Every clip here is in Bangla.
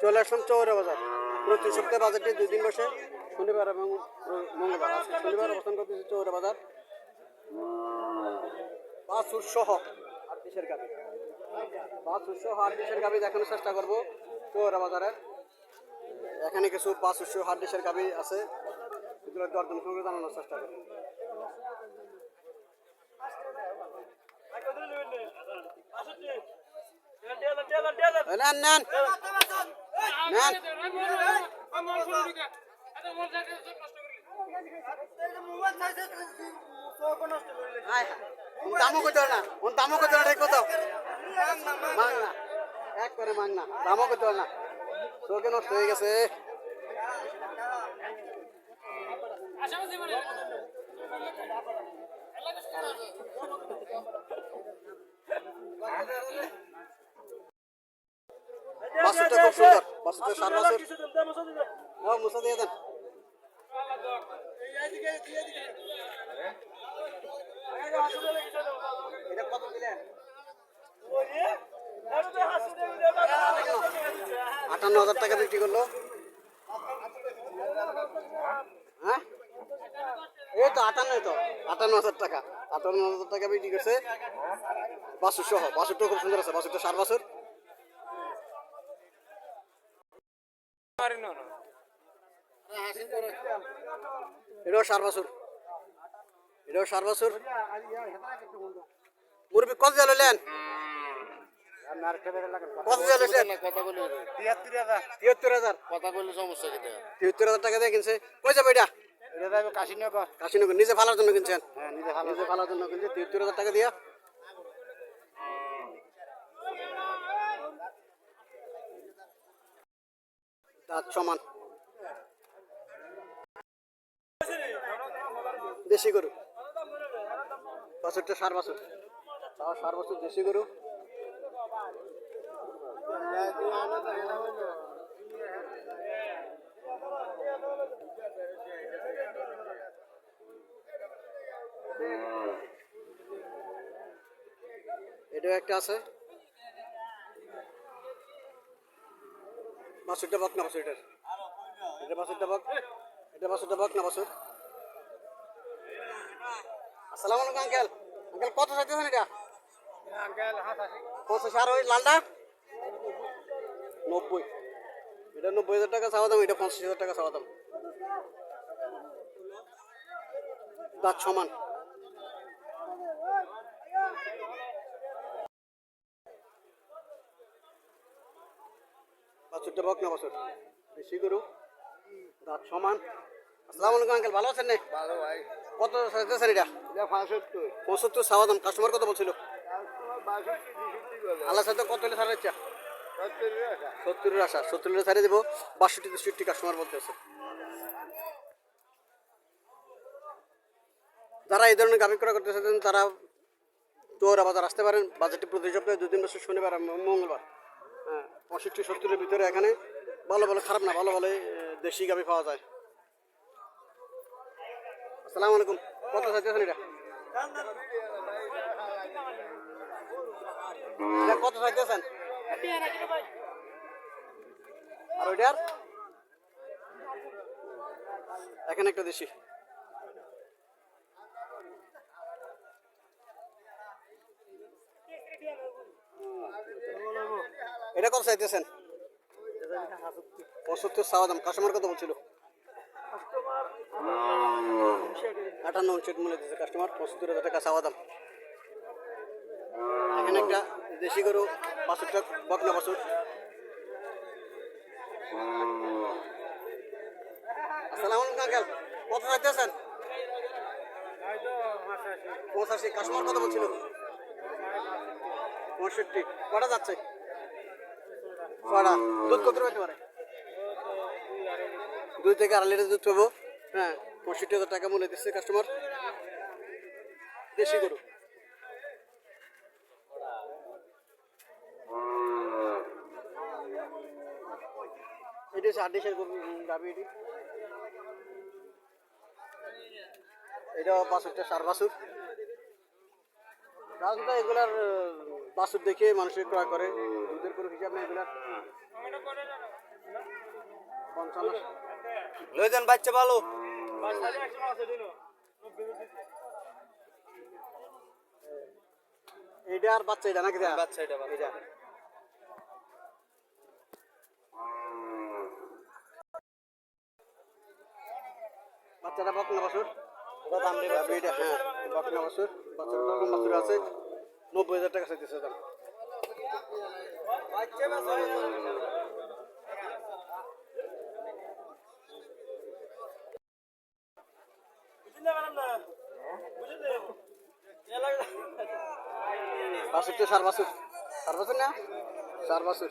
চলে আসলাম চৌরা বাজার। প্রতি সপ্তাহে বাজারটি দুই দিন বসে। শনিবার এবং মঙ্গলবার শনিবার অবস্থান করতেছি চৌরা বাজার। বাছুর সহ আট দেশের গাবি বাছুর সহ আট দেশের গাবি দেখানোর চেষ্টা করব চৌরা বাজারে। এখানে কিছু বাছুর সহ আট দেশের গাবি আছে। এগুলো দরদাম সঙ্গে জানানোর চেষ্টা করব। নেন নেন না ওর দামও কত না কত না চোখে নষ্ট হয়ে গেছে বাসুটা খুব সুন্দর বাসুটা সার বাসুর ও মুসা দিয়ে দেন। এটা কত দিলেন? আটান্ন হাজার টাকা বিক্রি করল। হ্যাঁ? এই তো আটান্ন তো আটান্ন হাজার টাকা। আটান্ন হাজার টাকা বিক্রি করছে। বাসুর সহ বাসুরটা খুব সুন্দর আছে বাসুরটা সার বাসুর। এটাও সার বাসুর। এটাও সার বাসুর। মুরবি কত জাল লেন কত জাল লেন কথা বলি তিয়াত্তর হাজার। কথা বললে সমস্যা তিয়াত্তর হাজার টাকা দিয়ে কিনছে। কই যাবে এটা? এটা যাবে কাশিনগর। কাশিনগর নিজে ফালার জন্য কিনছেন? হ্যাঁ নিজে নিজে ফালার জন্য হাজার টাকা দিয়া। দাঁত সমান। দেশি গরু। বছরটা সার বছর। তাও সার বছর দেশি গরু। একটা আছে। বাছুরটা বক না বাছুর এটার এটা বাছুরটা বক এটা বাছুরটা বক না বাছুর আসসালামু আলাইকুম আঙ্কেল। আঙ্কেল কত চাইতেছেন এটা? পঁচাশি। আর ওই লালটা? নব্বই। এটা নব্বই হাজার টাকা চাওয়া দাম এটা পঞ্চাশ হাজার টাকা চাওয়া দাম। দাঁত সমান। বাছুরটা বক না বাছুর। গরু দাঁত সমান। আসসালামু আলাইকুম আঙ্কেল ভালো আছেন না? ভালো ভাই। কত চাইতেছেন এটা? পঁচাত্তর দাম কাস্টমার কত বলছিল? আল্লাহ সাথে কত হলে ইচ্ছা সত্তরের আশা। সত্তরের ছাড়িয়ে দেবো। বাষট্টি তেষট্টি কাস্টমার বলতেছে। যারা এই ধরনের গাভি ক্রয় করতে চাইছেন তারা চৌরা বাজার আসতে পারেন বাজারটি প্রতি সপ্তাহে দুদিন বছর শনিবার মঙ্গলবার। পঁয়ষট্টি, সত্তরের ভিতরে এখানে ভালো ভালো, খারাপ না, ভালো ভালো দেশি গাভি পাওয়া যায়। আসসালামু আলাইকুম। কত চাইতেছেন এটা? কত চাইতেছেন আর ওইটার? এখানে একটা দেশি এটা কত চাইতেছেন? পঁচাত্তর দাম কাস্টমার কত বলছিল? আটান্ন উনষাট মূল্য কাস্টমার পঁচাত্তর হাজার টাকা দাম। এখানে একটা দেশি গরু বাছুরটা বকনা বাছুর আসসালামু আলাইকুম আঙ্কেল কত চাইতেছেন? পঁচাশি কাস্টমার কত বলছিল? পঁয়ষট্টি, কটা যাচ্ছে? কটা দুধ কত পেতে পারে? দুই থেকে আড়াই লিটার দুধ পাবো হ্যাঁ পঁয়ষট্টি হাজার টাকা মূল্য দিচ্ছে কাস্টমার দেশি গরু। এটি হচ্ছে গাবি এটি। এটা বাছুরটা সার বাছুর। রাজনীতি এগুলার বাছুর দেখে মানুষের ক্রয় করে। দুধের কোনো হিসাব নেই এগুলার পঞ্চান্ন। যান বাচ্চা ভালো এইটা আর বাচ্চা এটা নাকি? বাচ্চা এটা বাচ্চা। বাচ্চাটা বকনা বাছুর। এইটা হ্যাঁ। বকনা বাছুর। বাচ্চাটা বাছুর আছে। নব্বই হাজার টাকা চাইতেছে দাম। বাছুরটা সার বাছুর সার বাছুর না? সার বাছুর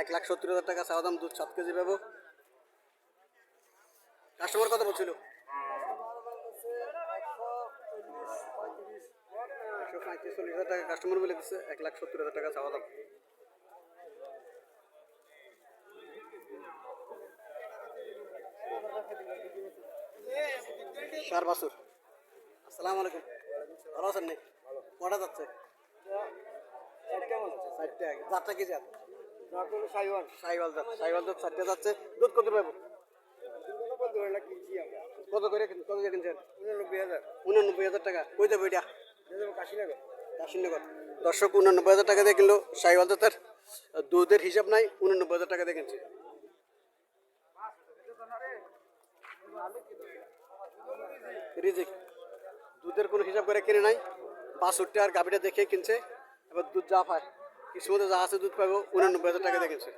এক লাখ সত্তর হাজার টাকা চাওয়া দাম দুধ সাত কেজি পাবো। কাস্টমার কত বলছিল? একশো পঁয়ত্রিশ হাজার টাকা কাস্টমার বলে দিচ্ছে এক লাখ সত্তর হাজার টাকা চাওয়া দাম। সার বাসুর, আসসালামু আলাইকুম। ভালো আছেন নি কটা যাচ্ছে? চারটে চারটা কি জাত সাইওয়াল। সাইওয়াল জাত সাইওয়াল জাত চারটে যাচ্ছে। দুধ কত পাবো? কত করে কত দিয়ে কিনছেন? উনানব্বই হাজার। টাকা। কই যাব এটা? কাশীনগর। দর্শক উনানব্বই হাজার টাকা দিয়ে কিনলো সাইওয়াল দুধের হিসাব নাই উনানব্বই হাজার টাকা দিয়ে কিনছে। রিজিক। দুধের কোনো হিসাব করে কিনে নাই। বাছুরটা আর গাভিটা দেখে কিনছে। এবার দুধ যা পায় কিছু মতো যা আছে দুধ পাবে উনানব্বই হাজার টাকা কিনছে